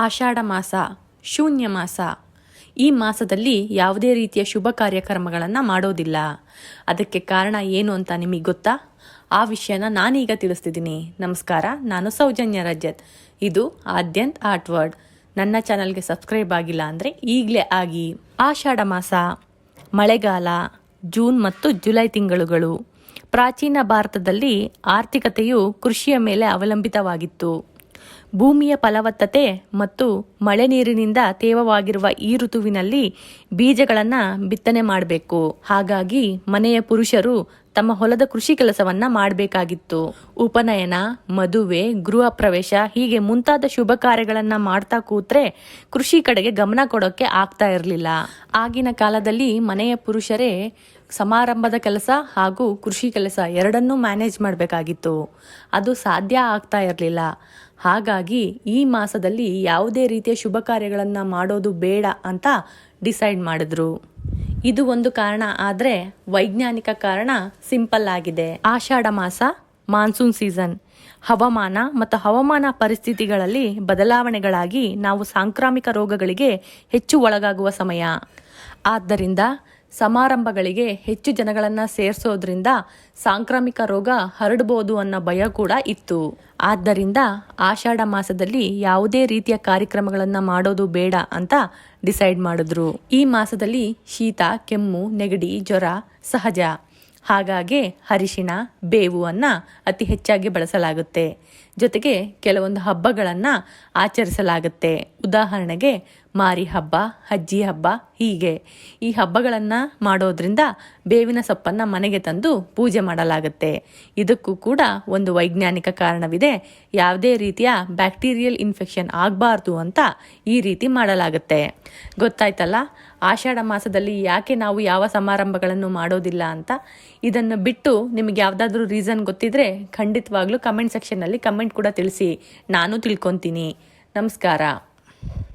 ಆಷಾಢ ಮಾಸ ಶೂನ್ಯ ಮಾಸ ಈ ಮಾಸದಲ್ಲಿ ಯಾವುದೇ ರೀತಿಯ ಶುಭ ಕಾರ್ಯಕ್ರಮಗಳನ್ನು ಮಾಡೋದಿಲ್ಲ. ಅದಕ್ಕೆ ಕಾರಣ ಏನು ಅಂತ ನಿಮಗೆ ಗೊತ್ತಾ? ಆ ವಿಷಯನ ನಾನೀಗ ತಿಳಿಸ್ತಿದ್ದೀನಿ. ನಮಸ್ಕಾರ, ನಾನು ಸೌಜನ್ಯ ರಜತ್. ಇದು ಆದ್ಯಂತ್ ಆರ್ಟ್ ವರ್ಡ್. ನನ್ನ ಚಾನಲ್ಗೆ ಸಬ್ಸ್ಕ್ರೈಬ್ ಆಗಿಲ್ಲ ಅಂದರೆ ಈಗಲೇ ಆಗಿ. ಆಷಾಢ ಮಾಸ ಮಳೆಗಾಲ, ಜೂನ್ ಮತ್ತು ಜುಲೈ ತಿಂಗಳುಗಳು. ಪ್ರಾಚೀನ ಭಾರತದಲ್ಲಿ ಆರ್ಥಿಕತೆಯು ಕೃಷಿಯ ಮೇಲೆ ಅವಲಂಬಿತವಾಗಿತ್ತು. ಭೂಮಿಯ ಫಲವತ್ತತೆ ಮತ್ತು ಮಳೆ ನೀರಿನಿಂದ ತೇವವಾಗಿರುವ ಈ ಋತುವಿನಲ್ಲಿ ಬೀಜಗಳನ್ನು ಬಿತ್ತನೆ ಮಾಡಬೇಕು. ಹಾಗಾಗಿ ಮನೆಯ ಪುರುಷರು ತಮ್ಮ ಹೊಲದ ಕೃಷಿ ಕೆಲಸವನ್ನ ಮಾಡಬೇಕಾಗಿತ್ತು. ಉಪನಯನ, ಮದುವೆ, ಗೃಹ ಪ್ರವೇಶ ಹೀಗೆ ಮುಂತಾದ ಶುಭ ಕಾರ್ಯಗಳನ್ನ ಮಾಡ್ತಾ ಕೂತ್ರೆ ಕೃಷಿ ಕಡೆಗೆ ಗಮನ ಕೊಡೋಕೆ ಆಗ್ತಾ ಇರಲಿಲ್ಲ. ಆಗಿನ ಕಾಲದಲ್ಲಿ ಮನೆಯ ಪುರುಷರೇ ಸಮಾರಂಭದ ಕೆಲಸ ಹಾಗೂ ಕೃಷಿ ಕೆಲಸ ಎರಡನ್ನೂ ಮ್ಯಾನೇಜ್ ಮಾಡಬೇಕಾಗಿತ್ತು. ಅದು ಸಾಧ್ಯ ಆಗ್ತಾ ಇರಲಿಲ್ಲ. ಹಾಗಾಗಿ ಈ ಮಾಸದಲ್ಲಿ ಯಾವುದೇ ರೀತಿಯ ಶುಭ ಕಾರ್ಯಗಳನ್ನು ಮಾಡೋದು ಬೇಡ ಅಂತ ಡಿಸೈಡ್ ಮಾಡಿದ್ರು. ಇದು ಒಂದು ಕಾರಣ, ಆದರೆ ವೈಜ್ಞಾನಿಕ ಕಾರಣ ಸಿಂಪಲ್ ಆಗಿದೆ. ಆಷಾಢ ಮಾಸ, ಮಾನ್ಸೂನ್ ಸೀಸನ್. ಹವಾಮಾನ ಮತ್ತು ಹವಾಮಾನ ಪರಿಸ್ಥಿತಿಗಳಲ್ಲಿ ಬದಲಾವಣೆಗಳಾಗಿ ನಾವು ಸಾಂಕ್ರಾಮಿಕ ರೋಗಗಳಿಗೆ ಹೆಚ್ಚು ಒಳಗಾಗುವ ಸಮಯ. ಆದ್ದರಿಂದ ಸಮಾರಂಭಗಳಿಗೆ ಹೆಚ್ಚು ಜನಗಳನ್ನು ಸೇರಿಸೋದ್ರಿಂದ ಸಾಂಕ್ರಾಮಿಕ ರೋಗ ಹರಡಬಹುದು ಅನ್ನೋ ಭಯ ಕೂಡ ಇತ್ತು. ಆದ್ದರಿಂದ ಆಷಾಢ ಮಾಸದಲ್ಲಿ ಯಾವುದೇ ರೀತಿಯ ಕಾರ್ಯಕ್ರಮಗಳನ್ನು ಮಾಡೋದು ಬೇಡ ಅಂತ ಡಿಸೈಡ್ ಮಾಡಿದ್ರು. ಈ ಮಾಸದಲ್ಲಿ ಶೀತ, ಕೆಮ್ಮು, ನೆಗಡಿ, ಜ್ವರ ಸಹಜ. ಹಾಗಾಗಿ ಅರಿಶಿಣ, ಬೇವು ಅತಿ ಹೆಚ್ಚಾಗಿ ಬಳಸಲಾಗುತ್ತೆ. ಜೊತೆಗೆ ಕೆಲವೊಂದು ಹಬ್ಬಗಳನ್ನು ಆಚರಿಸಲಾಗುತ್ತೆ. ಉದಾಹರಣೆಗೆ ಮಾರಿ ಹಬ್ಬ, ಅಜ್ಜಿ ಹಬ್ಬ ಹೀಗೆ. ಈ ಹಬ್ಬಗಳನ್ನು ಮಾಡೋದ್ರಿಂದ ಬೇವಿನ ಸೊಪ್ಪನ್ನು ಮನೆಗೆ ತಂದು ಪೂಜೆ ಮಾಡಲಾಗುತ್ತೆ. ಇದಕ್ಕೂ ಕೂಡ ಒಂದು ವೈಜ್ಞಾನಿಕ ಕಾರಣವಿದೆ. ಯಾವುದೇ ರೀತಿಯ ಬ್ಯಾಕ್ಟೀರಿಯಲ್ ಇನ್ಫೆಕ್ಷನ್ ಆಗಬಾರ್ದು ಅಂತ ಈ ರೀತಿ ಮಾಡಲಾಗುತ್ತೆ. ಗೊತ್ತಾಯ್ತಲ್ಲ? ಆಷಾಢ ಮಾಸದಲ್ಲಿ ಯಾಕೆ ನಾವು ಯಾವ ಸಮಾರಂಭಗಳನ್ನು ಮಾಡೋದಿಲ್ಲ ಅಂತ? ಇದನ್ನು ಬಿಟ್ಟು ನಿಮಗೆ ಯಾವುದಾದ್ರೂ ರೀಸನ್ ಗೊತ್ತಿದ್ರೆ ಖಂಡಿತವಾಗ್ಲೂ ಕಮೆಂಟ್ ಸೆಕ್ಷನ್ನಲ್ಲಿ ಕಮೆಂಟ್ ಕೂಡ ತಿಳಿಸಿ ನಾನು ತಿಳ್ಕೊತೀನಿ ನಮಸ್ಕಾರ